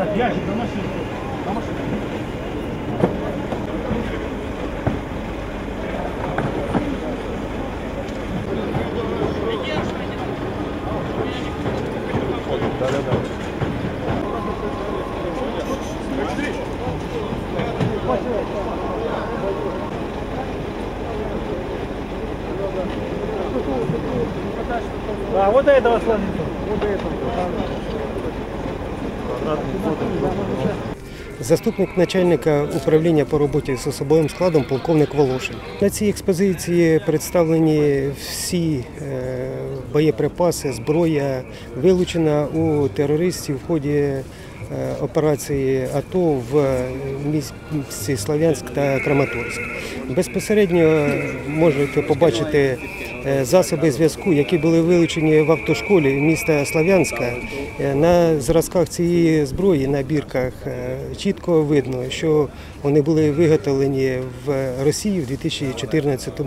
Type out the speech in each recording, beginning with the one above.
так, я же на машине. На машине. Да, да, да. Да, вот до этого слона. Вот до этого. Заступник начальника управління по роботі з особовим складом полковник Волошин. На цій експозиції представлені всі е, боєприпаси, зброя, вилучена у терористів в ході е, операції АТО в місті Слов'янськ та Краматорськ. Безпосередньо можете побачити засоби зв'язку, які були вилучені в автошколі міста Слов'янська. Е, На зразках цієї зброї на бірках е, чітко видно, що вони були виготовлені в Росії в 2014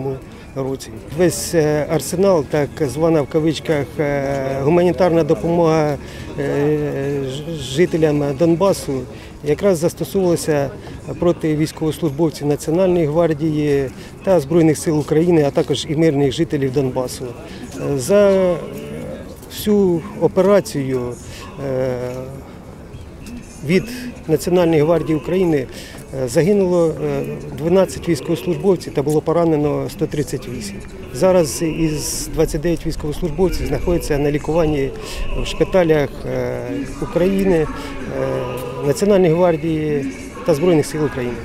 році. Весь е, арсенал, так звана в кавичках е, гуманітарна допомога е, жителям Донбасу, якраз застосовувалася проти військовослужбовців Національної гвардії та Збройних сил України, а також і мирних жителів Донбасу. Е, За всю операцію е, від Національної гвардії України е, загинуло е, 12 військовослужбовців та було поранено 138. Зараз із 29 військовослужбовців знаходяться на лікуванні в шпиталях України, Національної гвардії та Збройних сил України.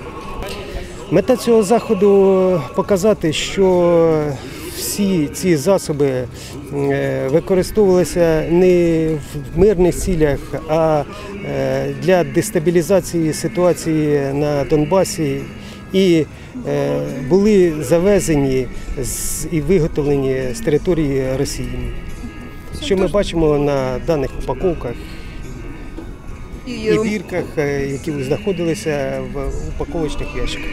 Мета цього заходу показати, що всі ці засоби е, використовувалися не в мирних цілях, а е, для дестабілізації ситуації на Донбасі і е, були завезені і виготовлені з території Росії. Що ми бачимо на даних упаковках і бірках, які знаходилися в упаковочних ящиках.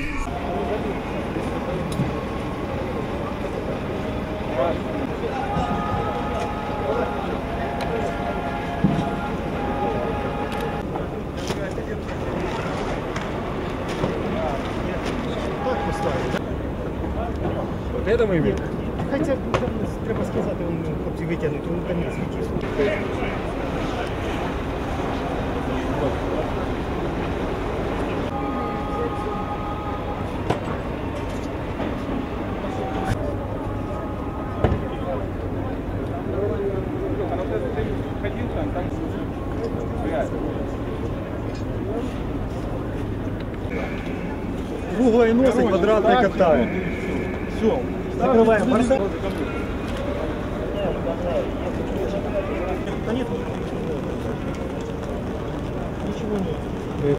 Вот это мы имеем. Хоча треба сказати, хлопці витягнуть, вони там не світять. Круглые носы, квадратные катают. Все. Закрываем борта. Да нет. Ничего нет.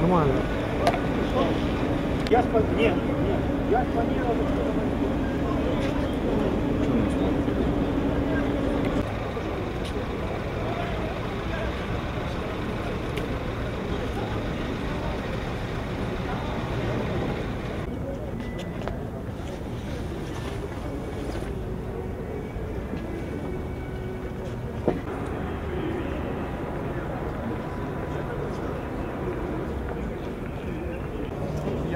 Нормально. Я спа... Нет, нет. Я спланировал.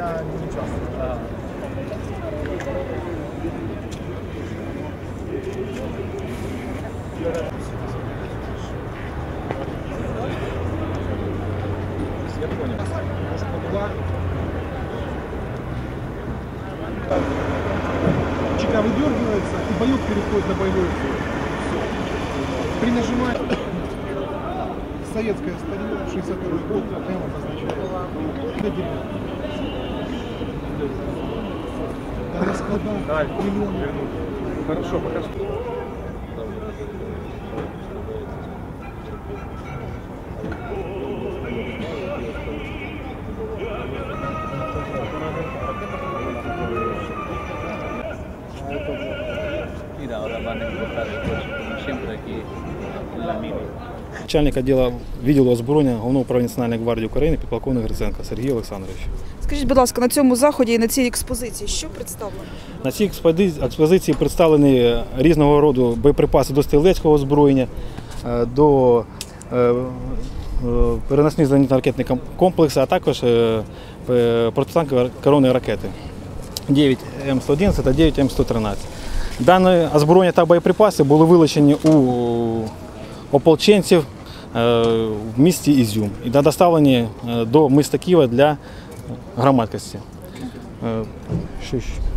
Я не участвую. Я понял. Может, побыла? Чека выдергивается, и боек переходит на боевой Все. При нажимании советское старье, 62 год, прямо обозначает. Да, на складах миллионы. Хорошо, покажи. Mira, ahora van a encontrar el coche, como siempre aquí en la mini. Начальник відділу відділу озброєння Головного управління Національної гвардії України підполковник Гриценко Сергій Олександрович. Скажіть, будь ласка, на цьому заході і на цій експозиції що представлено? На цій експози- експозиції представлені різного роду боєприпаси до стрілецького озброєння, е, до е, е, переносних зенітно-ракетних ком- комплексів, а також протитанкові коронні ракети 9 М111 та 9 М113. Дане озброєння та боєприпаси були вилучені у ополченців е, в місті Ізюм і доставлені е, до міста Києва для громадськості. Е?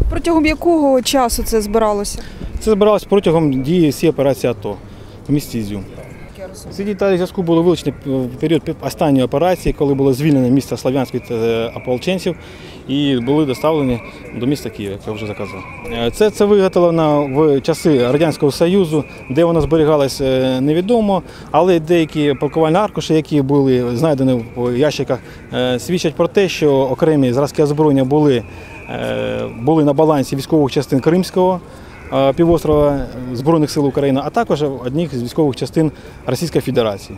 Протягом якого часу це збиралося? Це збиралося протягом дії всієї операції АТО в місті Ізюм. Ці деталі зв'язку були вилучені в період останньої операції, коли було звільнено місто Слов'янськ від е, ополченців і були доставлені до міста Києва, як я вже заказав. Е, Це, це виготовлено в часи Радянського Союзу, де воно зберігалось е, невідомо, але деякі пакувальні аркуші, які були знайдені в ящиках, свідчать про те, що окремі зразки озброєння були, були на балансі військових частин Кримського півострова Збройних сил України, а також одних з військових частин Російської Федерації.